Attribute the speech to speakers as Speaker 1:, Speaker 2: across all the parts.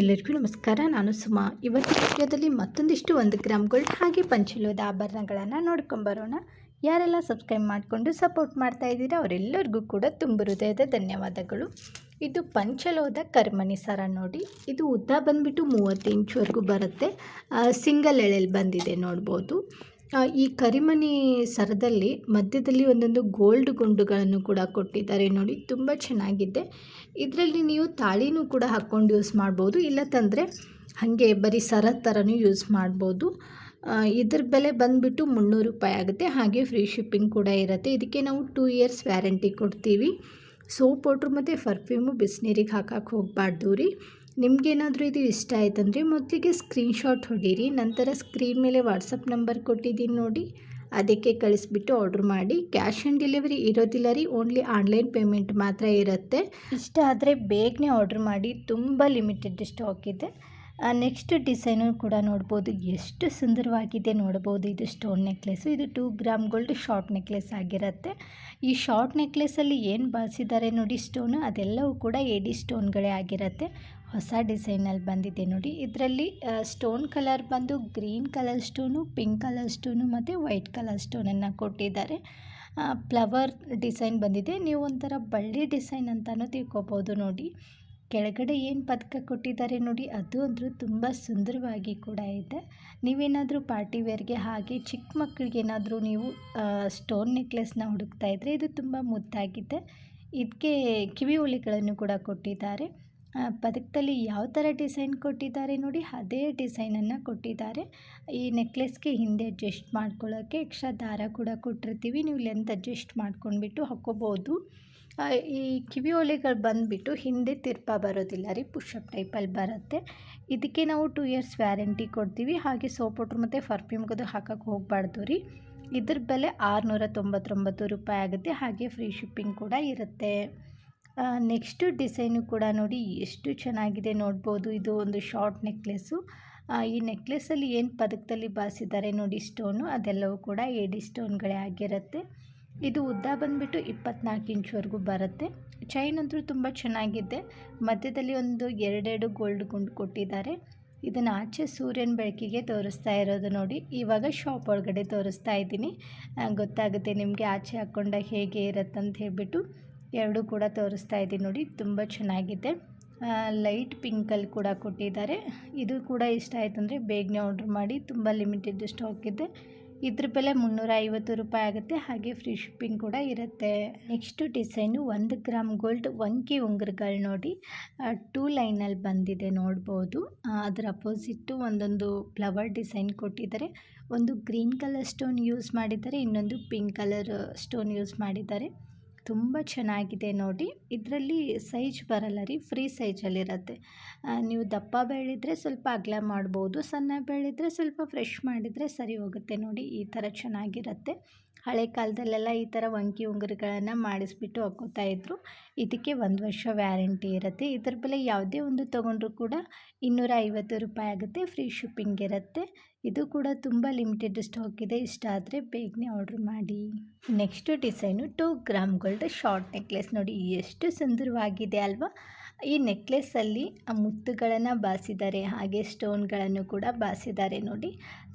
Speaker 1: ಎಲ್ಲರಿಗೂ ನಮಸ್ಕಾರ. ನಾನು ಸುಮಾ. ಇವತ್ತಿನ ವಿಡಿಯೋದಲ್ಲಿ ಮತ್ತೊಂದಿಷ್ಟು ಒಂದು ಗ್ರಾಮ್ ಗೋಲ್ಡ್ ಹಾಗೆ ಪಂಚಲೋದ ಆಭರಣಗಳನ್ನು ನೋಡ್ಕೊಂಬರೋಣ ಯಾರೆಲ್ಲ ಸಬ್ಸ್ಕ್ರೈಬ್ ಮಾಡಿಕೊಂಡು ಸಪೋರ್ಟ್ ಮಾಡ್ತಾ ಇದ್ದೀರಾ, ಅವರೆಲ್ಲರಿಗೂ ಕೂಡ ತುಂಬ ಹೃದಯದ ಧನ್ಯವಾದಗಳು. ಇದು ಪಂಚಲೋದ ಕರ್ಮಣಿ ಸರ ನೋಡಿ. ಇದು ಉದ್ದ ಬಂದುಬಿಟ್ಟು ಮೂವತ್ತು ಇಂಚ್ವರೆಗೂ ಬರುತ್ತೆ. ಸಿಂಗಲ್ ಎಳೆಯಲ್ಲಿ ಬಂದಿದೆ ನೋಡ್ಬೋದು. ಈ ಕರಿಮಣಿ ಸರದಲ್ಲಿ ಮಧ್ಯದಲ್ಲಿ ಒಂದೊಂದು ಗೋಲ್ಡ್ ಗುಂಡುಗಳನ್ನು ಕೂಡ ಕೊಟ್ಟಿದ್ದಾರೆ ನೋಡಿ, ತುಂಬ ಚೆನ್ನಾಗಿದೆ. ಇದರಲ್ಲಿ ನೀವು ತಾಳಿನೂ ಕೂಡ ಹಾಕ್ಕೊಂಡು ಯೂಸ್ ಮಾಡ್ಬೋದು, ಇಲ್ಲತ್ತಂದರೆ ಹಾಗೆ ಬರೀ ಸರ ಥರನೂ ಯೂಸ್ ಮಾಡ್ಬೋದು. ಇದ್ರ ಬೆಲೆ ಬಂದುಬಿಟ್ಟು ಮುನ್ನೂರು ರೂಪಾಯಿ ಆಗುತ್ತೆ, ಹಾಗೆ ಫ್ರೀ ಶಿಪ್ಪಿಂಗ್ ಕೂಡ ಇರುತ್ತೆ. ಇದಕ್ಕೆ ನಾವು ಟೂ ಇಯರ್ಸ್ ವ್ಯಾರಂಟಿ ಕೊಡ್ತೀವಿ. ಸೋಪ್ ಪೌಡ್ರು ಮತ್ತು ಪರ್ಫ್ಯೂಮು ಬಿಸಿನೀರಿಗೆ ಹಾಕೋಕೆ ಹೋಗಬಾರ್ದು ರೀ. ನಿಮಗೇನಾದರೂ ಇದು ಇಷ್ಟ ಆಯ್ತಂದರೆ ಮೊದಲಿಗೆ ಸ್ಕ್ರೀನ್ಶಾಟ್ ಹೊಡೀರಿ, ನಂತರ ಸ್ಕ್ರೀನ್ ಮೇಲೆ ವಾಟ್ಸಪ್ ನಂಬರ್ ಕೊಟ್ಟಿದ್ದೀನಿ ನೋಡಿ, ಅದಕ್ಕೆ ಕಳಿಸ್ಬಿಟ್ಟು ಆರ್ಡ್ರ್ ಮಾಡಿ. ಕ್ಯಾಶ್ ಆನ್ ಡೆಲಿವರಿ ಇರೋದಿಲ್ಲ ರೀ ಓನ್ಲಿ ಆನ್ಲೈನ್ ಪೇಮೆಂಟ್ ಮಾತ್ರ ಇರುತ್ತೆ. ಇಷ್ಟ ಆದರೆ ಬೇಗನೆ ಆರ್ಡ್ರ್ ಮಾಡಿ, ತುಂಬ ಲಿಮಿಟೆಡ್ ಸ್ಟಾಕ್ ಇದೆ. ನೆಕ್ಸ್ಟ್ ಡಿಸೈನು ಕೂಡ ನೋಡ್ಬೋದು. ಎಷ್ಟು ಸುಂದರವಾಗಿದೆ ನೋಡ್ಬೋದು ಇದು ಸ್ಟೋನ್ ನೆಕ್ಲೆಸ್ಸು ಇದು two gram gold short necklace ಆಗಿರುತ್ತೆ. ಈ ಶಾರ್ಟ್ ನೆಕ್ಲೆಸಲ್ಲಿ ಏನು ಬಳಸಿದ್ದಾರೆ ನೋಡಿ ಸ್ಟೋನು ಅದೆಲ್ಲವೂ ಕೂಡ ಎಡಿ ಸ್ಟೋನ್ಗಳೇ ಆಗಿರುತ್ತೆ. ಹೊಸ ಡಿಸೈನಲ್ಲಿ ಬಂದಿದೆ ನೋಡಿ. ಇದರಲ್ಲಿ ಸ್ಟೋನ್ ಕಲರ್ ಬಂದು green colour stone pink colour stone ಮತ್ತು ವೈಟ್ ಕಲರ್ ಸ್ಟೋನನ್ನು ಕೊಟ್ಟಿದ್ದಾರೆ. ಫ್ಲವರ್ ಡಿಸೈನ್ ಬಂದಿದೆ. ನೀವು ಒಂಥರ ಬಳ್ಳಿ ಡಿಸೈನ್ ಅಂತಲೂ ತಿಳ್ಕೊಬೋದು ನೋಡಿ. ಕೆಳಗಡೆ ಏನು ಪದಕ ಕೊಟ್ಟಿದ್ದಾರೆ ನೋಡಿ, ಅದು ಅಂದರೂ ತುಂಬ ಸುಂದರವಾಗಿ ಕೂಡ ಇದೆ. ನೀವೇನಾದರೂ ಪಾರ್ಟಿ ವೇರ್ಗೆ ಹಾಗೆ ಚಿಕ್ಕ ಮಕ್ಕಳಿಗೆ ಏನಾದರೂ ನೀವು ಸ್ಟೋನ್ ನೆಕ್ಲೆಸ್ನ ಹುಡುಕ್ತಾ ಇದ್ದರೆ ಇದು ತುಂಬ ಮುದ್ದಾಗಿದೆ. ಇದಕ್ಕೆ ಕಿವಿ ಹುಲಿಗಳನ್ನು ಕೂಡ ಕೊಟ್ಟಿದ್ದಾರೆ. ಪದಕದಲ್ಲಿ ಯಾವ ಥರ ಡಿಸೈನ್ ಕೊಟ್ಟಿದ್ದಾರೆ ನೋಡಿ, ಅದೇ ಡಿಸೈನನ್ನು ಕೊಟ್ಟಿದ್ದಾರೆ. ಈ ನೆಕ್ಲೆಸ್ಗೆ ಹಿಂದೆ ಅಡ್ಜಸ್ಟ್ ಮಾಡ್ಕೊಳ್ಳೋಕ್ಕೆ ಎಕ್ಸ್ಟ್ರಾ ದಾರ ಕೂಡ ಕೊಟ್ಟಿರ್ತೀವಿ. ನೀವು ಲೆಂತ್ ಅಡ್ಜಸ್ಟ್ ಮಾಡ್ಕೊಂಡ್ಬಿಟ್ಟು ಹಾಕ್ಕೋಬೋದು. ಈ ಕಿವಿ ಒಲೆಗಳು ಬಂದುಬಿಟ್ಟು ಹಿಂದೆ ತಿರ್ಪ ಬರೋದಿಲ್ಲ ರೀ ಪುಷಪ್ ಟೈಪಲ್ಲಿ ಬರುತ್ತೆ. ಇದಕ್ಕೆ ನಾವು ಟೂ ಇಯರ್ಸ್ ವ್ಯಾರಂಟಿ ಕೊಡ್ತೀವಿ. ಹಾಗೆ ಸೋಪ್ ಮತ್ತು ಮತ್ತು ಪರ್ಫ್ಯೂಮ್ಗದು ಹಾಕೋಕ್ಕೆ ಹೋಗಬಾರ್ದು ರೀ. ಇದ್ರ ಬೆಲೆ ಆರುನೂರ ತೊಂಬತ್ತೊಂಬತ್ತು ರೂಪಾಯಿ ಆಗುತ್ತೆ. ಹಾಗೆ ಫ್ರೀ ಶಿಪ್ಪಿಂಗ್ ಕೂಡ ಇರುತ್ತೆ. ನೆಕ್ಸ್ಟು ಡಿಸೈನು ಕೂಡ ನೋಡಿ ಎಷ್ಟು ಚೆನ್ನಾಗಿದೆ ನೋಡ್ಬೋದು. ಇದು ಒಂದು ಶಾರ್ಟ್ ನೆಕ್ಲೆಸ್ಸು ಈ ನೆಕ್ಲೆಸ್ಸಲ್ಲಿ ಏನು ಪದಕದಲ್ಲಿ ಬಾಸಿದ್ದಾರೆ ನೋಡಿ ಸ್ಟೋನು. ಅದೆಲ್ಲವೂ ಕೂಡ ಏಡಿ ಸ್ಟೋನ್ಗಳೇ ಆಗಿರುತ್ತೆ. ಇದು ಉದ್ದ ಬಂದುಬಿಟ್ಟು ಇಪ್ಪತ್ನಾಲ್ಕು ಇಂಚ್ವರೆಗೂ ಬರುತ್ತೆ. ಚೈನ್ ಅಂತೂ ತುಂಬ ಚೆನ್ನಾಗಿದೆ. ಮಧ್ಯದಲ್ಲಿ ಒಂದು ಎರಡೆರಡು ಗೋಲ್ಡ್ ಗುಂಡು ಕೊಟ್ಟಿದ್ದಾರೆ. ಇದನ್ನು ಆಚೆ ಸೂರ್ಯನ ಬೆಳಕಿಗೆ ತೋರಿಸ್ತಾ ಇರೋದು ನೋಡಿ. ಇವಾಗ ಶಾಪ್ ಒಳಗಡೆ ತೋರಿಸ್ತಾ ಇದ್ದೀನಿ. ಗೊತ್ತಾಗುತ್ತೆ ನಿಮಗೆ ಆಚೆ ಹಾಕ್ಕೊಂಡಾಗ ಹೇಗೆ ಇರುತ್ತೆ ಅಂತ ಹೇಳ್ಬಿಟ್ಟು. ಎರಡೂ ಕೂಡ ತೋರಿಸ್ತಾ ಇದ್ದೀನಿ ನೋಡಿ, ತುಂಬ ಚೆನ್ನಾಗಿದೆ. ಲೈಟ್ ಪಿಂಕಲ್ಲಿ ಕೂಡ ಕೊಟ್ಟಿದ್ದಾರೆ. ಇದು ಕೂಡ ಇಷ್ಟ ಆಯಿತು ಅಂದರೆ ಬೇಗನೆ ಆರ್ಡ್ರ್ ಮಾಡಿ, ತುಂಬ ಲಿಮಿಟೆಡ್ ಸ್ಟಾಕ್ ಇದೆ. ಇದ್ರ ಬೆಲೆ ಮುನ್ನೂರ ಐವತ್ತು ರೂಪಾಯಿ ಆಗುತ್ತೆ. ಹಾಗೆ ಫ್ರೀ ಶಿಪ್ಪಿಂಗ್ ಕೂಡ ಇರುತ್ತೆ. ನೆಕ್ಸ್ಟು ಡಿಸೈನು ಒಂದು ಗ್ರಾಮ್ ಗೋಲ್ಡ್ ಒಂಕಿ ಉಂಗುರಗಳು ನೋಡಿ. ಟೂ ಲೈನಲ್ಲಿ ಬಂದಿದೆ ನೋಡ್ಬೋದು. ಅದರ ಅಪೋಸಿಟ್ಟು ಒಂದೊಂದು ಫ್ಲವರ್ ಡಿಸೈನ್ ಕೊಟ್ಟಿದ್ದಾರೆ. ಒಂದು ಗ್ರೀನ್ ಕಲರ್ ಸ್ಟೋನ್ ಯೂಸ್ ಮಾಡಿದ್ದಾರೆ, ಇನ್ನೊಂದು ಪಿಂಕ್ ಕಲರ್ ಸ್ಟೋನ್ ಯೂಸ್ ಮಾಡಿದ್ದಾರೆ. ತುಂಬ ಚೆನ್ನಾಗಿದೆ ನೋಡಿ. ಇದರಲ್ಲಿ ಸೈಜ್ ಬರಲ್ಲ ರೀ, ಫ್ರೀ ಸೈಜಲ್ಲಿರತ್ತೆ ನೀವು ದಪ್ಪ ಬೆಳೆದ್ರೆ ಸ್ವಲ್ಪ ಅಗಲ ಮಾಡ್ಬೋದು, ಸಣ್ಣ ಬೆಳೆದ್ರೆ ಸ್ವಲ್ಪ ಫ್ರೆಶ್ ಮಾಡಿದರೆ ಸರಿ ಹೋಗುತ್ತೆ ನೋಡಿ, ಈ ಥರ ಚೆನ್ನಾಗಿರುತ್ತೆ. ಹಳೆ ಕಾಲದಲ್ಲೆಲ್ಲ ಈ ಥರ ವಂಕಿ ಉಂಗುರಗಳನ್ನು ಮಾಡಿಸ್ಬಿಟ್ಟು ಹಾಕೋತಾ ಇದ್ದರು ಇದಕ್ಕೆ ಒಂದು ವರ್ಷ ವ್ಯಾರಂಟಿ ಇರುತ್ತೆ. ಇದ್ರ ಬೆಲೆ ಯಾವುದೇ ಒಂದು ತೊಗೊಂಡ್ರೂ ಕೂಡ ಇನ್ನೂರ ಐವತ್ತು ರೂಪಾಯಿ ಆಗುತ್ತೆ. ಫ್ರೀ ಶಿಪ್ಪಿಂಗ್ ಇರುತ್ತೆ. ಇದು ಕೂಡ ತುಂಬ ಲಿಮಿಟೆಡ್ ಸ್ಟಾಕ್ ಇದೆ. ಇಷ್ಟ ಆದರೆ ಬೇಗನೆ ಆರ್ಡ್ರ್ ಮಾಡಿ. Next design two gram gold short necklace ನೋಡಿ ಎಷ್ಟು ಸುಂದರವಾಗಿದೆ ಅಲ್ವಾ? ಈ ನೆಕ್ಲೆಸ್ಸಲ್ಲಿ ಮುತ್ತುಗಳನ್ನು ಬಾಸಿದ್ದಾರೆ, ಹಾಗೆ ಸ್ಟೋನ್ಗಳನ್ನು ಕೂಡ ಬಾಸಿದ್ದಾರೆ ನೋಡಿ.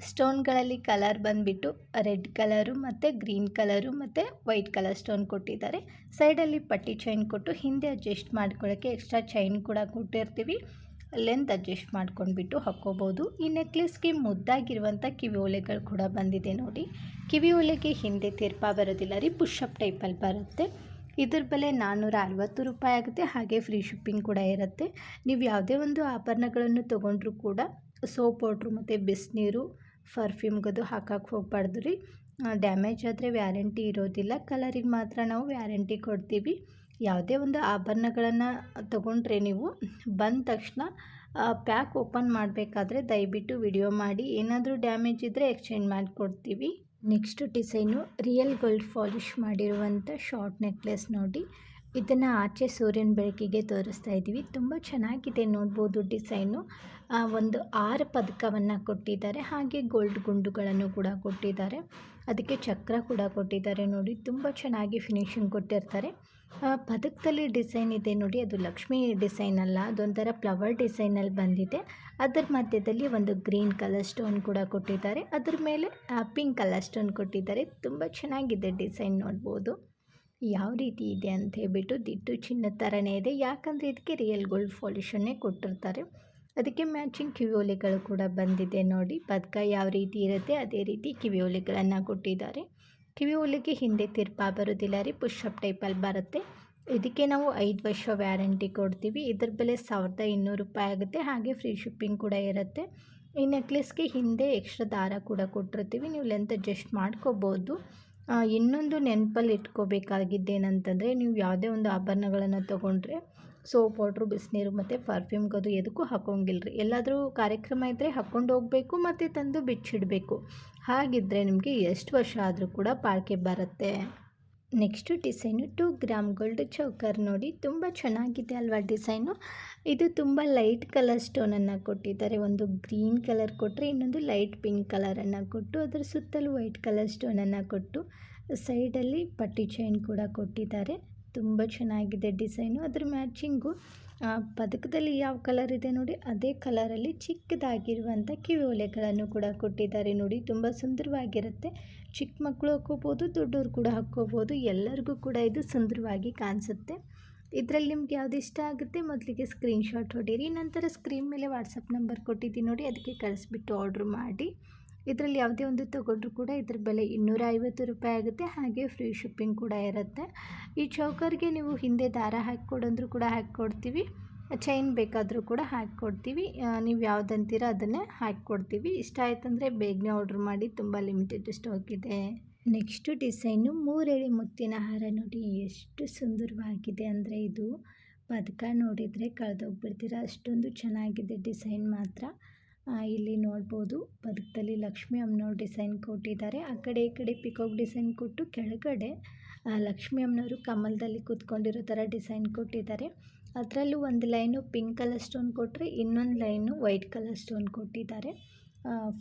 Speaker 1: ಸ್ಟೋನ್ಗಳಲ್ಲಿ ಕಲರ್ ಬಂದುಬಿಟ್ಟು ರೆಡ್ ಕಲರು ಮತ್ತು ಗ್ರೀನ್ ಕಲರು ಮತ್ತು ವೈಟ್ ಕಲರ್ ಸ್ಟೋನ್ ಕೊಟ್ಟಿದ್ದಾರೆ. ಸೈಡಲ್ಲಿ ಪಟ್ಟಿ ಚೈನ್ ಕೊಟ್ಟು ಹಿಂದೆ ಅಡ್ಜಸ್ಟ್ ಮಾಡ್ಕೊಳ್ಳೋಕ್ಕೆ ಎಕ್ಸ್ಟ್ರಾ ಚೈನ್ ಕೂಡ ಕೊಟ್ಟಿರ್ತೀವಿ. ಲೆಂತ್ ಅಡ್ಜಸ್ಟ್ ಮಾಡ್ಕೊಂಡ್ಬಿಟ್ಟು ಹಾಕ್ಕೋಬೋದು. ಈ ನೆಕ್ಲೆಸ್ಗೆ ಮುದ್ದಾಗಿರುವಂಥ ಕಿವಿ ಓಲೆಗಳು ಕೂಡ ಬಂದಿದೆ ನೋಡಿ. ಕಿವಿ ಓಲೆಗೆ ಹಿಂದೆ ತಿರ್ಪಾ ಬರೋದಿಲ್ಲ ರೀ, ಪುಷಪ್ ಟೈಪಲ್ಲಿ ಬರುತ್ತೆ. ಇದ್ರ ಬೆಲೆ ನಾನ್ನೂರ ಅರವತ್ತು ರೂಪಾಯಿ ಆಗುತ್ತೆ, ಹಾಗೆ ಫ್ರೀ ಶಿಪ್ಪಿಂಗ್ ಕೂಡ ಇರುತ್ತೆ. ನೀವು ಯಾವುದೇ ಒಂದು ಆಭರಣಗಳನ್ನು ತೊಗೊಂಡ್ರೂ ಕೂಡ ಸೋಪ್ ಪೌಡ್ರು ಮತ್ತು ಬಿಸಿನೀರು ಪರ್ಫ್ಯೂಮ್ಗದು ಹಾಕಕ್ಕೆ ಹೋಗ್ಬಾರ್ದು ರೀ. ಡ್ಯಾಮೇಜ್ ಆದರೆ ವ್ಯಾರಂಟಿ ಇರೋದಿಲ್ಲ. ಕಲರಿಗೆ ಮಾತ್ರ ನಾವು ವ್ಯಾರಂಟಿ ಕೊಡ್ತೀವಿ. ಯಾವುದೇ ಒಂದು ಆಭರಣಗಳನ್ನು ತಗೊಂಡ್ರೆ ನೀವು ಬಂದ ತಕ್ಷಣ ಪ್ಯಾಕ್ ಓಪನ್ ಮಾಡಬೇಕಾದ್ರೆ ದಯವಿಟ್ಟು ವಿಡಿಯೋ ಮಾಡಿ. ಏನಾದರೂ ಡ್ಯಾಮೇಜ್ ಇದ್ದರೆ ಎಕ್ಸ್ಚೇಂಜ್ ಮಾಡಿಕೊಡ್ತೀವಿ. Next design real gold polish ಮಾಡಿರುವಂಥ ಶಾರ್ಟ್ ನೆಕ್ಲೆಸ್ ನೋಡಿ. ಇದನ್ನು ಆಚೆ ಸೂರ್ಯನ ಬೆಳಕಿಗೆ ತೋರಿಸ್ತಾ ಇದ್ದೀವಿ. ತುಂಬ ಚೆನ್ನಾಗಿದೆ ನೋಡ್ಬೋದು ಡಿಸೈನು. ಒಂದು ಆರು ಪದಕವನ್ನು ಕೊಟ್ಟಿದ್ದಾರೆ. ಹಾಗೆ ಗೋಲ್ಡ್ ಗುಂಡುಗಳನ್ನು ಕೂಡ ಕೊಟ್ಟಿದ್ದಾರೆ. ಅದಕ್ಕೆ ಚಕ್ರ ಕೂಡ ಕೊಟ್ಟಿದ್ದಾರೆ ನೋಡಿ. ತುಂಬ ಚೆನ್ನಾಗಿ ಫಿನಿಶಿಂಗ್ ಕೊಟ್ಟಿರ್ತಾರೆ. ಪದಕದಲ್ಲಿ ಡಿಸೈನ್ ಇದೆ ನೋಡಿ, ಅದು ಲಕ್ಷ್ಮಿ ಡಿಸೈನ್ ಅಲ್ಲ, ಅದೊಂಥರ ಫ್ಲವರ್ ಡಿಸೈನಲ್ಲಿ ಬಂದಿದೆ. ಅದರ ಮಧ್ಯದಲ್ಲಿ ಒಂದು ಗ್ರೀನ್ ಕಲರ್ ಸ್ಟೋನ್ ಕೂಡ ಕೊಟ್ಟಿದ್ದಾರೆ. ಅದ್ರ ಮೇಲೆ ಪಿಂಕ್ ಕಲರ್ ಸ್ಟೋನ್ ಕೊಟ್ಟಿದ್ದಾರೆ. ತುಂಬ ಚೆನ್ನಾಗಿದೆ ಡಿಸೈನ್ ನೋಡ್ಬೋದು. ಯಾವ ರೀತಿ ಇದೆ ಅಂತ ಹೇಳ್ಬಿಟ್ಟು ದಿಟ್ಟು ಚಿನ್ನದ ಥರನೇ ಇದೆ. ಯಾಕಂದರೆ ಇದಕ್ಕೆ ರಿಯಲ್ ಗೋಲ್ಡ್ ಪಾಲಿಷನ್ನೇ ಕೊಟ್ಟಿರ್ತಾರೆ. ಅದಕ್ಕೆ ಮ್ಯಾಚಿಂಗ್ ಕಿವಿಯೋಲೆಗಳು ಕೂಡ ಬಂದಿದೆ ನೋಡಿ. ಪದಕ ಯಾವ ರೀತಿ ಇರುತ್ತೆ, ಅದೇ ರೀತಿ ಕಿವಿಯೋಲೆಗಳನ್ನು ಕೊಟ್ಟಿದ್ದಾರೆ. ಕಿವಿ ಹುಲಿಗೆ ಹಿಂದೆ ತಿರ್ಪಾ ಬರೋದಿಲ್ಲ ರೀ. ಪುಷಪ್ ಟೈಪಲ್ಲಿ ಬರುತ್ತೆ. ಇದಕ್ಕೆ ನಾವು ಐದು ವರ್ಷ ವ್ಯಾರಂಟಿ ಕೊಡ್ತೀವಿ. ಇದ್ರ ಬೆಲೆ ಸಾವಿರದ ಇನ್ನೂರು ರೂಪಾಯಿ ಆಗುತ್ತೆ. ಹಾಗೆ ಫ್ರೀ ಶಿಪ್ಪಿಂಗ್ ಕೂಡ ಇರುತ್ತೆ. ಈ ನೆಕ್ಲೆಸ್ಗೆ ಹಿಂದೆ ಎಕ್ಸ್ಟ್ರಾ ದಾರ ಕೂಡ ಕೊಟ್ಟಿರ್ತೀವಿ. ನೀವು ಲೆಂತ್ ಅಡ್ಜಸ್ಟ್ ಮಾಡ್ಕೋಬೋದು. ಇನ್ನೊಂದು ನೆನಪಲ್ಲಿ ಇಟ್ಕೋಬೇಕಾಗಿದ್ದೇನಂತಂದರೆ ನೀವು ಯಾವುದೇ ಒಂದು ಆಭರಣಗಳನ್ನು ತೊಗೊಂಡ್ರೆ ಸೋಪ್ ವಾಟ್ರು ಬಿಸಿನೀರು ಮತ್ತು ಪರ್ಫ್ಯೂಮ್ಗೆ ಅದು ಎದಕ್ಕೂ ಹಾಕೋಂಗಿಲ್ಲ ರೀ. ಎಲ್ಲಾದರೂ ಕಾರ್ಯಕ್ರಮ ಇದ್ದರೆ ಹಾಕ್ಕೊಂಡು ಹೋಗಬೇಕು ಮತ್ತು ತಂದು ಬಿಚ್ಚಿಡಬೇಕು. ಹಾಗಿದ್ದರೆ ನಿಮಗೆ ಎಷ್ಟು ವರ್ಷ ಆದರೂ ಕೂಡ ಬಾಳಿಕೆ ಬರುತ್ತೆ. Next design two gram gold choker ನೋಡಿ ತುಂಬ ಚೆನ್ನಾಗಿದೆ ಅಲ್ವಾ ಡಿಸೈನು ಇದು ತುಂಬ ಲೈಟ್ ಕಲರ್ ಸ್ಟೋನನ್ನು ಕೊಟ್ಟಿದ್ದಾರೆ. ಒಂದು ಗ್ರೀನ್ ಕಲರ್ ಕೊಟ್ಟರೆ ಇನ್ನೊಂದು ಲೈಟ್ ಪಿಂಕ್ ಕಲರನ್ನು ಕೊಟ್ಟು ಅದರ ಸುತ್ತಲೂ ವೈಟ್ ಕಲರ್ ಸ್ಟೋನನ್ನು ಕೊಟ್ಟು ಸೈಡಲ್ಲಿ ಪಟ್ಟಿ ಚೈನ್ ಕೂಡ ಕೊಟ್ಟಿದ್ದಾರೆ. ತುಂಬ ಚೆನ್ನಾಗಿದೆ ಡಿಸೈನು. ಅದ್ರ ಮ್ಯಾಚಿಂಗು ಪದಕದಲ್ಲಿ ಯಾವ ಕಲರ್ ಇದೆ ನೋಡಿ, ಅದೇ ಕಲರಲ್ಲಿ ಚಿಕ್ಕದಾಗಿರುವಂಥ ಕಿವಿ ಒಲೆಗಳನ್ನು ಕೂಡ ಕೊಟ್ಟಿದ್ದಾರೆ ನೋಡಿ. ತುಂಬ ಸುಂದರವಾಗಿರುತ್ತೆ. ಚಿಕ್ಕ ಮಕ್ಕಳು ಹಾಕ್ಕೋಬೋದು, ದೊಡ್ಡವರು ಕೂಡ ಹಾಕ್ಕೋಬೋದು, ಎಲ್ಲರಿಗೂ ಕೂಡ ಇದು ಸುಂದರವಾಗಿ ಕಾಣಿಸುತ್ತೆ. ಇದರಲ್ಲಿ ನಿಮ್ಗೆ ಯಾವ್ದು ಇಷ್ಟ ಆಗುತ್ತೆ ಮೊದಲಿಗೆ ಸ್ಕ್ರೀನ್ಶಾಟ್ ಹೊಡೀರಿ, ನಂತರ ಸ್ಕ್ರೀನ್ ಮೇಲೆ ವಾಟ್ಸಪ್ ನಂಬರ್ ಕೊಟ್ಟಿದ್ದೀನಿ ನೋಡಿ, ಅದಕ್ಕೆ ಕಳಿಸ್ಬಿಟ್ಟು ಆರ್ಡ್ರ್ ಮಾಡಿ. ಇದರಲ್ಲಿ ಯಾವುದೇ ಒಂದು ತೊಗೊಂಡ್ರು ಕೂಡ ಇದ್ರ ಬೆಲೆ ಇನ್ನೂರ ಐವತ್ತು ರೂಪಾಯಿ ಆಗುತ್ತೆ. ಹಾಗೆ ಫ್ರೀ ಶಿಪ್ಪಿಂಗ್ ಕೂಡ ಇರುತ್ತೆ. ಈ ಚೌಕರ್ಗೆ ನೀವು ಹಿಂದೆ ದಾರ ಹಾಕಿಕೊಡಂದ್ರೂ ಕೂಡ ಹಾಕಿಕೊಡ್ತೀವಿ. ಚೈನ್ ಬೇಕಾದರೂ ಕೂಡ ಹಾಕಿಕೊಡ್ತೀವಿ. ನೀವು ಯಾವುದಂತೀರ ಅದನ್ನೇ ಹಾಕಿಕೊಡ್ತೀವಿ. ಇಷ್ಟ ಆಯ್ತಂದರೆ ಬೇಗನೆ ಆರ್ಡ್ರ್ ಮಾಡಿ, ತುಂಬ ಲಿಮಿಟೆಡ್ ಸ್ಟಾಕ್ ಇದೆ ನೆಕ್ಸ್ಟು ಡಿಸೈನು. ಮೂರೇಳಿ ಮುತ್ತಿನ ಹಾರ ನೋಡಿ, ಎಷ್ಟು ಸುಂದರವಾಗಿದೆ ಅಂದರೆ ಇದು. ಪದಕ ನೋಡಿದರೆ ಕಳೆದೋಗ್ಬಿಡ್ತೀರ. ಅಷ್ಟೊಂದು ಚೆನ್ನಾಗಿದೆ ಡಿಸೈನ್ ಮಾತ್ರ. ಇಲ್ಲಿ ನೋಡ್ಬೋದು. ಪದಕದಲ್ಲಿ ಲಕ್ಷ್ಮಿ ಅಮ್ಮನವ್ರ ಡಿಸೈನ್ ಕೊಟ್ಟಿದ್ದಾರೆ. ಆ ಕಡೆ, ಈ ಕಡೆ ಪಿಕಾಕ್ ಡಿಸೈನ್ ಕೊಟ್ಟು ಕೆಳಗಡೆ ಲಕ್ಷ್ಮಿ ಅಮ್ಮನವರು ಕಮಲದಲ್ಲಿ ಕೂತ್ಕೊಂಡಿರೋ ಥರ ಡಿಸೈನ್ ಕೊಟ್ಟಿದ್ದಾರೆ. ಅದರಲ್ಲೂ ಒಂದು ಲೈನು ಪಿಂಕ್ ಕಲರ್ ಸ್ಟೋನ್ ಕೊಟ್ಟರೆ ಇನ್ನೊಂದು ಲೈನು ವೈಟ್ ಕಲರ್ ಸ್ಟೋನ್ ಕೊಟ್ಟಿದ್ದಾರೆ.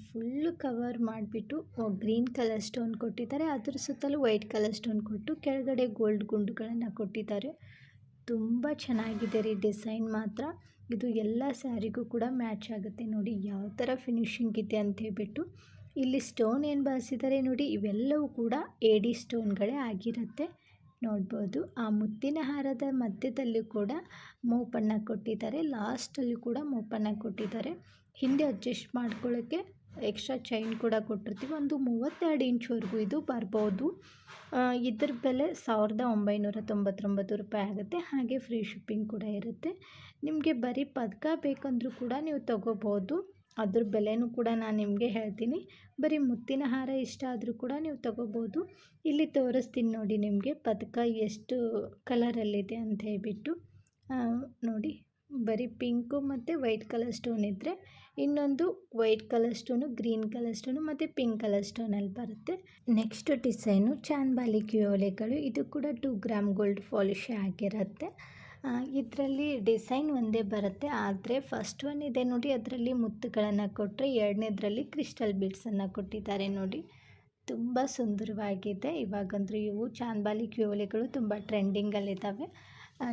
Speaker 1: ಫುಲ್ಲು ಕವರ್ ಮಾಡಿಬಿಟ್ಟು ಗ್ರೀನ್ ಕಲರ್ ಸ್ಟೋನ್ ಕೊಟ್ಟಿದ್ದಾರೆ. ಅದ್ರ ಸುತ್ತಲೂ ವೈಟ್ ಕಲರ್ ಸ್ಟೋನ್ ಕೊಟ್ಟು ಕೆಳಗಡೆ ಗೋಲ್ಡ್ ಗುಂಡುಗಳನ್ನು ಕೊಟ್ಟಿದ್ದಾರೆ. ತುಂಬ ಚೆನ್ನಾಗಿದೆ ರೀ ಡಿಸೈನ್ ಮಾತ್ರ. ಇದು ಎಲ್ಲ ಸ್ಯಾರಿಗೂ ಕೂಡ ಮ್ಯಾಚ್ ಆಗುತ್ತೆ ನೋಡಿ, ಯಾವ ಥರ ಫಿನಿಶಿಂಗ್ ಇದೆ ಅಂತ ಹೇಳ್ಬಿಟ್ಟು. ಇಲ್ಲಿ ಸ್ಟೋನ್ ಏನು ಬಳಸಿದ್ದಾರೆ ನೋಡಿ, ಇವೆಲ್ಲವೂ ಕೂಡ ಏಡಿ ಸ್ಟೋನ್ಗಳೇ ಆಗಿರುತ್ತೆ. ನೋಡ್ಬೋದು, ಆ ಮುತ್ತಿನ ಹಾರದ ಮಧ್ಯದಲ್ಲಿ ಕೂಡ ಮೂಪಣ್ಣ ಕೊಟ್ಟಿದ್ದಾರೆ. ಲಾಸ್ಟಲ್ಲಿ ಕೂಡ ಮೂಪಣ್ಣ ಕೊಟ್ಟಿದ್ದಾರೆ. ಹಿಂದೆ ಅಡ್ಜಸ್ಟ್ ಮಾಡ್ಕೊಳ್ಳೋಕ್ಕೆ ಎಕ್ಸ್ಟ್ರಾ ಚೈನ್ ಕೂಡ ಕೊಟ್ಟಿರ್ತೀವಿ. ಒಂದು ಮೂವತ್ತೆರಡು ಇಂಚ್ವರೆಗೂ ಇದು ಬರ್ಬೋದು. ಇದ್ರ ಬೆಲೆ ಸಾವಿರದ ಒಂಬೈನೂರ ತೊಂಬತ್ತೊಂಬತ್ತು ರೂಪಾಯಿ ಆಗುತ್ತೆ. ಹಾಗೆ ಫ್ರೀ ಶಿಪ್ಪಿಂಗ್ ಕೂಡ ಇರುತ್ತೆ. ನಿಮಗೆ ಬರೀ ಪದಕ ಬೇಕಂದರೂ ಕೂಡ ನೀವು ತೊಗೋಬೋದು. ಅದ್ರ ಬೆಲೆನೂ ಕೂಡ ನಾನು ನಿಮಗೆ ಹೇಳ್ತೀನಿ. ಬರೀ ಮುತ್ತಿನ ಹಾರ ಇಷ್ಟ ಆದರೂ ಕೂಡ ನೀವು ತೊಗೋಬೋದು. ಇಲ್ಲಿ ತೋರಿಸ್ತೀನಿ ನೋಡಿ ನಿಮಗೆ ಪದಕ ಎಷ್ಟು ಕಲರಲ್ಲಿದೆ ಅಂತ ಹೇಳಿಬಿಟ್ಟು. ನೋಡಿ ಬರೀ ಪಿಂಕು ಮತ್ತು ವೈಟ್ ಕಲರ್ ಸ್ಟೋನ್ ಇದ್ದರೆ ಇನ್ನೊಂದು white colour stone, green colour stone ಮತ್ತು ಪಿಂಕ್ ಕಲರ್ ಸ್ಟೋನಲ್ಲಿ ಬರುತ್ತೆ. ನೆಕ್ಸ್ಟ್ ಡಿಸೈನು ಚಾನ್ಬಾಲಿ ಕ್ಯೂಲೆಗಳು ಇದು ಕೂಡ ಟೂ ಗ್ರಾಮ್ ಗೋಲ್ಡ್ ಪಾಲಿಶ್ ಆಗಿರುತ್ತೆ. ಇದರಲ್ಲಿ ಡಿಸೈನ್ ಒಂದೇ ಬರುತ್ತೆ. ಆದರೆ ಫಸ್ಟ್ ಒನ್ ಇದೆ ನೋಡಿ, ಅದರಲ್ಲಿ ಮುತ್ತುಗಳನ್ನು ಕೊಟ್ಟರೆ ಎರಡನೇದ್ರಲ್ಲಿ ಕ್ರಿಸ್ಟಲ್ ಬೀಡ್ಸನ್ನು ಕೊಟ್ಟಿದ್ದಾರೆ ನೋಡಿ. ತುಂಬ ಸುಂದರವಾಗಿದೆ. ಇವಾಗಂದ್ರೂ ಇವು ಚಾನ್ಬಾಲಿ ಕ್ಯೂಲೆಗಳು ತುಂಬ ಟ್ರೆಂಡಿಂಗಲ್ಲಿದ್ದಾವೆ.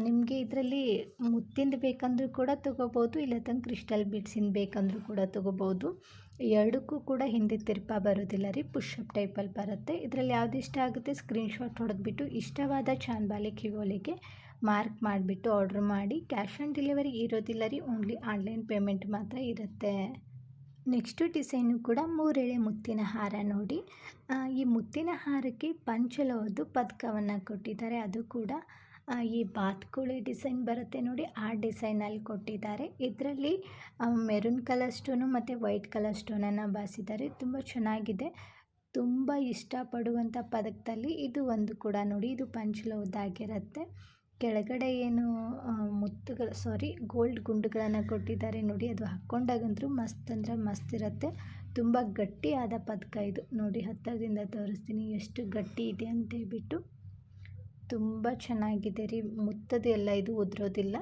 Speaker 1: ನಿಮಗೆ ಇದರಲ್ಲಿ ಮುತ್ತಿಂದು ಬೇಕಂದರೂ ಕೂಡ ತೊಗೋಬೋದು, ಇಲ್ಲ ತಂದು ಕ್ರಿಸ್ಟಲ್ ಬೀಡ್ಸಿಂದು ಬೇಕಂದರೂ ಕೂಡ ತೊಗೋಬೋದು. ಎರಡಕ್ಕೂ ಕೂಡ ಹಿಂದೆ ತಿರ್ಪ ಬರೋದಿಲ್ಲ ರೀ ಪುಷಪ್ ಟೈಪಲ್ಲಿ ಬರುತ್ತೆ. ಇದರಲ್ಲಿ ಯಾವ್ದು ಇಷ್ಟ ಆಗುತ್ತೆ ಸ್ಕ್ರೀನ್ಶಾಟ್ ಹೊಡೆದ್ಬಿಟ್ಟು ಇಷ್ಟವಾದ ಚಾನ್ಬಾಲಿ ಕಿವೋಲಿಗೆ ಮಾರ್ಕ್ ಮಾಡಿಬಿಟ್ಟು ಆರ್ಡ್ರ್ ಮಾಡಿ. ಕ್ಯಾಶ್ ಆನ್ ಡೆಲಿವರಿ ಇರೋದಿಲ್ಲ ರೀ ಓನ್ಲಿ ಆನ್ಲೈನ್ ಪೇಮೆಂಟ್ ಮಾತ್ರ ಇರುತ್ತೆ. ನೆಕ್ಸ್ಟು ಡಿಸೈನು ಕೂಡ ಮೂರೆಳೆ ಮುತ್ತಿನ ಹಾರ ನೋಡಿ. ಈ ಮುತ್ತಿನ ಹಾರಕ್ಕೆ ಪಂಚಲವದ್ದು ಪದಕವನ್ನು ಕೊಟ್ಟಿದ್ದಾರೆ, ಅದು ಕೂಡ ಈ ಬಾತುಕೋಳಿ ಡಿಸೈನ್ ಬರುತ್ತೆ ನೋಡಿ, ಆ ಡಿಸೈನಲ್ಲಿ ಕೊಟ್ಟಿದ್ದಾರೆ. ಇದರಲ್ಲಿ ಮೆರೂನ್ ಕಲರ್ ಸ್ಟೋನು ಮತ್ತು ವೈಟ್ ಕಲರ್ ಸ್ಟೋನನ್ನು ಬಾಸಿದ್ದಾರೆ ತುಂಬ ಚೆನ್ನಾಗಿದೆ. ತುಂಬ ಇಷ್ಟಪಡುವಂಥ ಪದಕದಲ್ಲಿ ಇದು ಒಂದು ಕೂಡ ನೋಡಿ, ಇದು ಪಂಚಲೋಹದ್ದಾಗಿರುತ್ತೆ ಕೆಳಗಡೆ ಏನು ಮುತ್ತುಗಳು ಸಾರಿ ಗೋಲ್ಡ್ ಗುಂಡುಗಳನ್ನು ಕೊಟ್ಟಿದ್ದಾರೆ ನೋಡಿ, ಅದು ಹಾಕ್ಕೊಂಡಾಗಂತೂ ಮಸ್ತ್ ಅಂದರೆ ಮಸ್ತ್ ಇರುತ್ತೆ. ತುಂಬ ಗಟ್ಟಿಯಾದ ಪದಕ ಇದು. ನೋಡಿ, ಹತ್ತಿರದಿಂದ ತೋರಿಸ್ತೀನಿ, ಎಷ್ಟು ಗಟ್ಟಿ ಇದೆ ಅಂತ ಹೇಳ್ಬಿಟ್ಟು ತುಂಬ ಚೆನ್ನಾಗಿದೆ ರೀ. ಮುತ್ತದು ಎಲ್ಲ ಇದು ಉದುರೋದಿಲ್ಲ.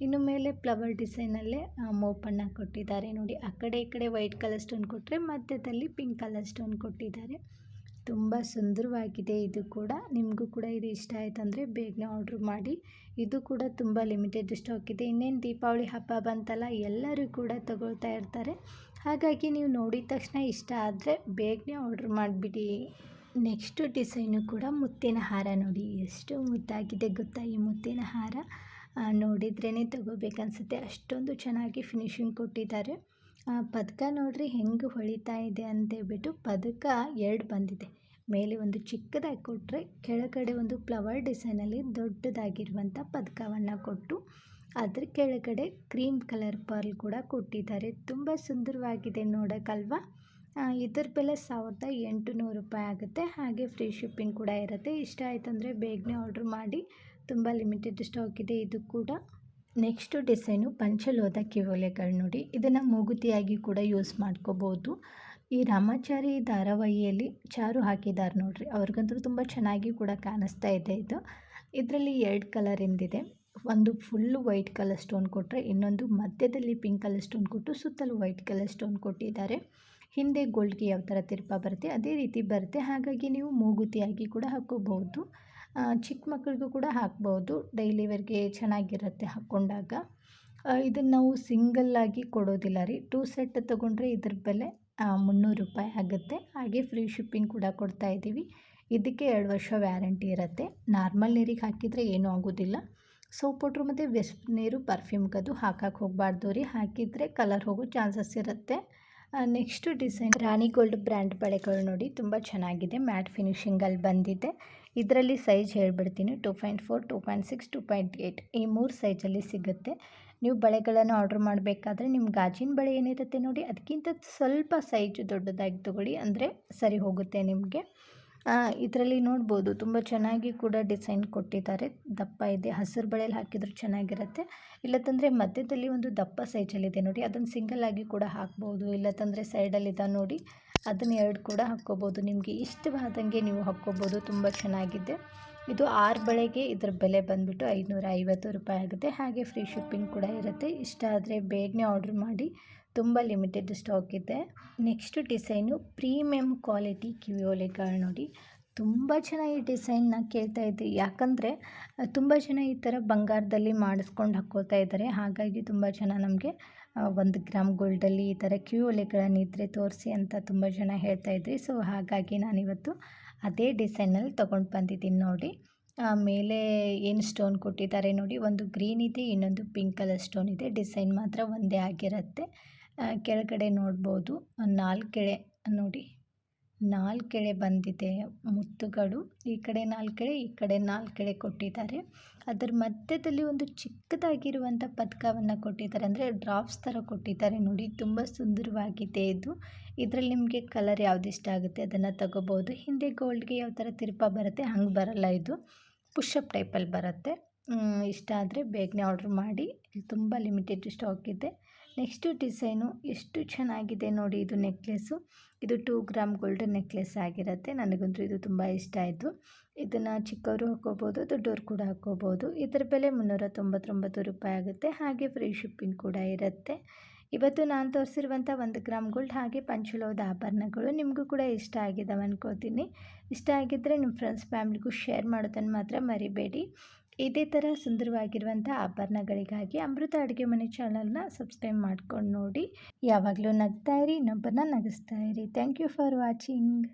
Speaker 1: ಇನ್ನು ಮೇಲೆ ಫ್ಲವರ್ ಡಿಸೈನಲ್ಲೇ ಮೋಪಣ್ಣ ಕೊಟ್ಟಿದ್ದಾರೆ ನೋಡಿ. ಆ ಕಡೆ ಈ ಕಡೆ ವೈಟ್ ಕಲರ್ ಸ್ಟೋನ್ ಕೊಟ್ಟರೆ ಮಧ್ಯದಲ್ಲಿ ಪಿಂಕ್ ಕಲರ್ ಸ್ಟೋನ್ ಕೊಟ್ಟಿದ್ದಾರೆ. ತುಂಬ ಸುಂದರವಾಗಿದೆ ಇದು ಕೂಡ. ನಿಮಗೂ ಕೂಡ ಇದು ಇಷ್ಟ ಆಯ್ತಂದರೆ ಬೇಗನೆ ಆರ್ಡ್ರ್ ಮಾಡಿ. ಇದು ಕೂಡ ತುಂಬ ಲಿಮಿಟೆಡ್ ಸ್ಟಾಕ್ ಇದೆ. ಇನ್ನೇನು ದೀಪಾವಳಿ ಹಬ್ಬ ಬಂತಲ್ಲ, ಎಲ್ಲರೂ ಕೂಡ ತಗೊಳ್ತಾ ಇರ್ತಾರೆ. ಹಾಗಾಗಿ ನೀವು ನೋಡಿದ ತಕ್ಷಣ ಇಷ್ಟ ಆದರೆ ಬೇಗನೆ ಆರ್ಡ್ರ್ ಮಾಡಿಬಿಡಿ. ನೆಕ್ಸ್ಟು ಡಿಸೈನು ಕೂಡ ಮುತ್ತಿನ ಹಾರ ನೋಡಿ, ಎಷ್ಟು ಮುದ್ದಾಗಿದೆ ಗೊತ್ತಾ ಈ ಮುತ್ತಿನ ಹಾರ? ನೋಡಿದ್ರೇ ತಗೋಬೇಕನ್ಸುತ್ತೆ. ಅಷ್ಟೊಂದು ಚೆನ್ನಾಗಿ ಫಿನಿಶಿಂಗ್ ಕೊಟ್ಟಿದ್ದಾರೆ. ಪದಕ ನೋಡ್ರಿ ಹೆಂಗೆ ಹೊಳಿತಾ ಇದೆ ಅಂತೇಳ್ಬಿಟ್ಟು ಪದಕ ಎರಡು ಬಂದಿದೆ. ಮೇಲೆ ಒಂದು ಚಿಕ್ಕದಾಗಿ ಕೊಟ್ಟರೆ ಕೆಳಗಡೆ ಒಂದು ಫ್ಲವರ್ ಡಿಸೈನಲ್ಲಿ ದೊಡ್ಡದಾಗಿರುವಂಥ ಪದಕವನ್ನು ಕೊಟ್ಟು ಅದ್ರ ಕೆಳಗಡೆ ಕ್ರೀಮ್ ಕಲರ್ ಪರ್ಲ್ ಕೂಡ ಕೊಟ್ಟಿದ್ದಾರೆ. ತುಂಬ ಸುಂದರವಾಗಿದೆ ನೋಡೋಕ್ಕಲ್ವಾ? ಇದ್ರ ಬೆಲೆ ಸಾವಿರದ ಎಂಟುನೂರು ರೂಪಾಯಿ ಆಗುತ್ತೆ. ಹಾಗೆ ಫ್ರೀ ಶಿಪ್ಪಿಂಗ್ ಕೂಡ ಇರುತ್ತೆ. ಇಷ್ಟ ಆಯ್ತಂದರೆ ಬೇಗನೆ ಆರ್ಡ್ರ್ ಮಾಡಿ. ತುಂಬ ಲಿಮಿಟೆಡ್ ಸ್ಟಾಕ್ ಇದೆ ಇದು ಕೂಡ. ನೆಕ್ಸ್ಟು ಡಿಸೈನು ಪಂಚಲೋದ ಕಿವೊಲೆಗಳು ನೋಡಿ. ಇದನ್ನು ಮೂಗುತಿಯಾಗಿ ಕೂಡ ಯೂಸ್ ಮಾಡ್ಕೋಬೋದು. ಈ ರಾಮಾಚಾರಿ ಧಾರಾವಾಹಿಯಲ್ಲಿ ಚಾರು ಹಾಕಿದ್ದಾರೆ ನೋಡಿರಿ. ಅವ್ರಿಗಂತೂ ತುಂಬ ಚೆನ್ನಾಗಿ ಕೂಡ ಕಾಣಿಸ್ತಾ ಇದೆ ಇದು. ಇದರಲ್ಲಿ ಎರಡು ಕಲರಿಂದಿದೆ ಒಂದು ಫುಲ್ಲು ವೈಟ್ ಕಲರ್ ಸ್ಟೋನ್ ಕೊಟ್ಟರೆ ಇನ್ನೊಂದು ಮಧ್ಯದಲ್ಲಿ ಪಿಂಕ್ ಕಲರ್ ಸ್ಟೋನ್ ಕೊಟ್ಟು ಸುತ್ತಲೂ ವೈಟ್ ಕಲರ್ ಸ್ಟೋನ್ ಕೊಟ್ಟಿದ್ದಾರೆ. ಹಿಂದೆ ಗೋಲ್ಡ್ಗೆ ಯಾವ ಥರ ತಿರುಪ ಬರುತ್ತೆ, ಅದೇ ರೀತಿ ಬರುತ್ತೆ. ಹಾಗಾಗಿ ನೀವು ಮೂಗುತಿಯಾಗಿ ಕೂಡ ಹಾಕೋಬಹುದು ಚಿಕ್ಕ ಮಕ್ಕಳಿಗೂ ಕೂಡ ಹಾಕ್ಬೋದು ಡೈಲಿ ವೇರ್ಗೆ ಚೆನ್ನಾಗಿರುತ್ತೆ ಹಾಕ್ಕೊಂಡಾಗ. ಇದನ್ನು ನಾವು ಸಿಂಗಲ್ಲಾಗಿ ಕೊಡೋದಿಲ್ಲ ರೀ. ಟೂ ಸೆಟ್ ತೊಗೊಂಡ್ರೆ ಇದ್ರ ಬೆಲೆ ಮುನ್ನೂರು ರೂಪಾಯಿ ಆಗುತ್ತೆ. ಹಾಗೆ ಫ್ರೀ ಶಿಪ್ಪಿಂಗ್ ಕೂಡ ಕೊಡ್ತಾ ಇದ್ದೀವಿ. ಇದಕ್ಕೆ ಎರಡು ವರ್ಷ ವ್ಯಾರಂಟಿ ಇರುತ್ತೆ. ನಾರ್ಮಲ್ ನೀರಿಗೆ ಹಾಕಿದರೆ ಏನೂ ಆಗೋದಿಲ್ಲ. ಸೋಪ್ ಪೌಡ್ರು ಮತ್ತು ವೆಸ್ಟ್ ನೀರು ಪರ್ಫ್ಯೂಮ್ಗದು ಹಾಕಕ್ಕೆ ಹೋಗಬಾರ್ದು ರೀ. ಹಾಕಿದರೆ ಕಲರ್ ಹೋಗೋ ಚಾನ್ಸಸ್ ಇರುತ್ತೆ. Next design. Rani gold brand ಬಳೆಗಳು ನೋಡಿ, ತುಂಬ ಚೆನ್ನಾಗಿದೆ, ಮ್ಯಾಟ್ ಫಿನಿಷಿಂಗಲ್ಲಿ ಬಂದಿದೆ. ಇದರಲ್ಲಿ ಸೈಜ್ ಹೇಳ್ಬಿಡ್ತೀನಿ, two point four, two point six, two point eight ಈ ಮೂರು ಸೈಜಲ್ಲಿ ಸಿಗುತ್ತೆ. ನೀವು ಬಳೆಗಳನ್ನು ಆರ್ಡ್ರ್ ಮಾಡಬೇಕಾದ್ರೆ ನಿಮ್ಮ ಗಾಜಿನ ಬಳೆ ಏನಿರುತ್ತೆ ನೋಡಿ, ಅದಕ್ಕಿಂತ ಸ್ವಲ್ಪ ಸೈಜ್ ದೊಡ್ಡದಾಗಿ ತೊಗೊಳ್ಳಿ, ಅಂದರೆ ಸರಿ ಹೋಗುತ್ತೆ ನಿಮಗೆ. ಇದರಲ್ಲಿ ನೋಡ್ಬೋದು, ತುಂಬ ಚೆನ್ನಾಗಿ ಕೂಡ ಡಿಸೈನ್ ಕೊಟ್ಟಿದ್ದಾರೆ. ದಪ್ಪ ಇದೆ, ಹಸಿರು ಬಳೆಯಲ್ಲಿ ಹಾಕಿದ್ರೆ ಚೆನ್ನಾಗಿರುತ್ತೆ. ಇಲ್ಲತ್ತಂದರೆ ಮಧ್ಯದಲ್ಲಿ ಒಂದು ದಪ್ಪ ಸೈಜಲ್ಲಿದೆ ನೋಡಿ ಅದನ್ನು ಸಿಂಗಲ್ ಆಗಿ ಕೂಡ ಹಾಕ್ಬೋದು. ಇಲ್ಲತ್ತಂದರೆ ಸೈಡಲ್ಲಿದೆ ನೋಡಿ, ಅದನ್ನು ಎರಡು ಕೂಡ ಹಾಕ್ಕೋಬೋದು. ನಿಮಗೆ ಇಷ್ಟವಾದಂಗೆ ನೀವು ಹಾಕ್ಕೋಬೋದು, ತುಂಬ ಚೆನ್ನಾಗಿದೆ. ಇದು ಆರು ಬಳೆಗೆ ಇದರ ಬೆಲೆ ಬಂದುಬಿಟ್ಟು ಐದುನೂರ ರೂಪಾಯಿ ಆಗುತ್ತೆ. ಹಾಗೆ ಫ್ರೀ ಶಿಪ್ಪಿಂಗ್ ಕೂಡ ಇರುತ್ತೆ. ಇಷ್ಟ ಆದರೆ ಬೇಗನೆ ಆರ್ಡ್ರ್ ಮಾಡಿ. ತುಂಬ ಲಿಮಿಟೆಡ್ ಸ್ಟಾಕ್ ಇದೆ. ನೆಕ್ಸ್ಟ್ ಡಿಸೈನು ಪ್ರೀಮಿಯಮ್ ಕ್ವಾಲಿಟಿ ಕಿವಿಯೋಲೆಗಳು ನೋಡಿ. ತುಂಬ ಚೆನ್ನಾಗಿ ಡಿಸೈನ್ನ ಕೇಳ್ತಾ ಇದ್ದೆ ಯಾಕಂದರೆ, ತುಂಬ ಜನ ಈ ಥರ ಬಂಗಾರದಲ್ಲಿ ಮಾಡಿಸ್ಕೊಂಡು ಹಾಕ್ಕೋತಾ ಇದ್ದಾರೆ. ಹಾಗಾಗಿ ತುಂಬ ಜನ ನಮಗೆ ಒಂದು ಗ್ರಾಮ್ ಗೋಲ್ಡಲ್ಲಿ ಈ ಥರ ಕ್ಯೂ ಇದ್ದರೆ ತೋರಿಸಿ ಅಂತ ತುಂಬ ಜನ ಹೇಳ್ತಾ ಇದ್ರಿ. ಸೊ ಹಾಗಾಗಿ ನಾನಿವತ್ತು ಅದೇ ಡಿಸೈನಲ್ಲಿ ತೊಗೊಂಡು ಬಂದಿದ್ದೀನಿ ನೋಡಿ. ಮೇಲೆ ಏನು ಸ್ಟೋನ್ ಕೊಟ್ಟಿದ್ದಾರೆ ನೋಡಿ. ಒಂದು ಗ್ರೀನ್ ಇದೆ, ಇನ್ನೊಂದು ಪಿಂಕ್ ಕಲರ್ ಸ್ಟೋನ್ ಇದೆ. ಡಿಸೈನ್ ಮಾತ್ರ ಒಂದೇ ಆಗಿರುತ್ತೆ. ಕೆಳಗಡೆ ನೋಡ್ಬೋದು. ನಾಲ್ಕೆಳೆ ನೋಡಿ. ನಾಲ್ಕೆಳೆ ಬಂದಿದೆ. ಮುತ್ತುಗಳು, ಈ ಕಡೆ ನಾಲ್ಕೆಳೆ ಈ ಕಡೆ ನಾಲ್ಕೆಳೆ ಕೊಟ್ಟಿದ್ದಾರೆ. ಅದರ ಮಧ್ಯದಲ್ಲಿ ಒಂದು ಚಿಕ್ಕದಾಗಿರುವಂಥ ಪದಕವನ್ನು ಕೊಟ್ಟಿದ್ದಾರೆ. ಅಂದರೆ ಡ್ರಾಪ್ಸ್ ಥರ ಕೊಟ್ಟಿದ್ದಾರೆ. ನೋಡಿ, ತುಂಬ ಸುಂದರವಾಗಿದೆ ಇದು. ಇದರಲ್ಲಿ ನಿಮಗೆ ಕಲರ್ ಯಾವ್ದು ಇಷ್ಟ ಆಗುತ್ತೆ ಅದನ್ನು ತಗೋಬೋದು. ಹಿಂದೆ ಗೋಲ್ಡ್ಗೆ ಯಾವ ಥರ ತಿರುಪ ಬರುತ್ತೆ, ಹಂಗೆ ಬರಲ್ಲ ಇದು. ಪುಷಪ್ ಟೈಪಲ್ಲಿ ಬರುತ್ತೆ. ಇಷ್ಟ ಆದರೆ ಬೇಗನೆ ಆರ್ಡ್ರ್ ಮಾಡಿ. ತುಂಬ ಲಿಮಿಟೆಡ್ ಸ್ಟಾಕ್ ಇದೆ. ನೆಕ್ಸ್ಟು ಡಿಸೈನು ಎಷ್ಟು ಚೆನ್ನಾಗಿದೆ ನೋಡಿ ಇದು ನೆಕ್ಲೆಸ್ಸು. ಇದು ಟೂ ಗ್ರಾಮ್ ಗೋಲ್ಡನ್ ನೆಕ್ಲೆಸ್ ಆಗಿರುತ್ತೆ. ನನಗಂತೂ ಇದು ತುಂಬ ಇಷ್ಟ ಆಯಿತು. ಇದನ್ನು ಚಿಕ್ಕವರು ಹಾಕೋಬೋದು ದೊಡ್ಡವರು ಕೂಡ ಹಾಕೋಬೋದು ಇದರ ಬೆಲೆ ಮುನ್ನೂರ ತೊಂಬತ್ತೊಂಬತ್ತು ರೂಪಾಯಿ ಆಗುತ್ತೆ. ಹಾಗೆ ಫ್ರೀ ಶಿಪ್ಪಿಂಗ್ ಕೂಡ ಇರುತ್ತೆ. ಇವತ್ತು ನಾನು ತೋರಿಸಿರುವಂಥ ಒಂದು ಗ್ರಾಮ್ ಗೋಲ್ಡ್ ಹಾಗೆ ಪಂಚಲೋದ ಆಭರಣಗಳು ನಿಮಗೂ ಕೂಡ ಇಷ್ಟ ಆಗಿದ್ದಾವೆ ಅನ್ಕೋತೀನಿ. ಇಷ್ಟ ಆಗಿದ್ದರೆ ನಿಮ್ಮ ಫ್ರೆಂಡ್ಸ್ ಫ್ಯಾಮಿಲಿಗೂ ಶೇರ್ ಮಾಡೋದನ್ನು ಮಾತ್ರ ಮರಿಬೇಡಿ. ಇದೇ ಥರ ಸುಂದರವಾಗಿರುವಂಥ ಆಭರಣಗಳಿಗಾಗಿ ಅಮೃತ ಅಡುಗೆ ಮನೆ ಚಾನಲ್ನ ಸಬ್ಸ್ಕ್ರೈಬ್ ಮಾಡ್ಕೊಂಡು ನೋಡಿ. ಯಾವಾಗಲೂ ನಗ್ತಾ ಇರಿ, ಇನ್ನೊಬ್ಬರನ್ನ ನಗಿಸ್ತಾ ಇರಿ. Thank you for watching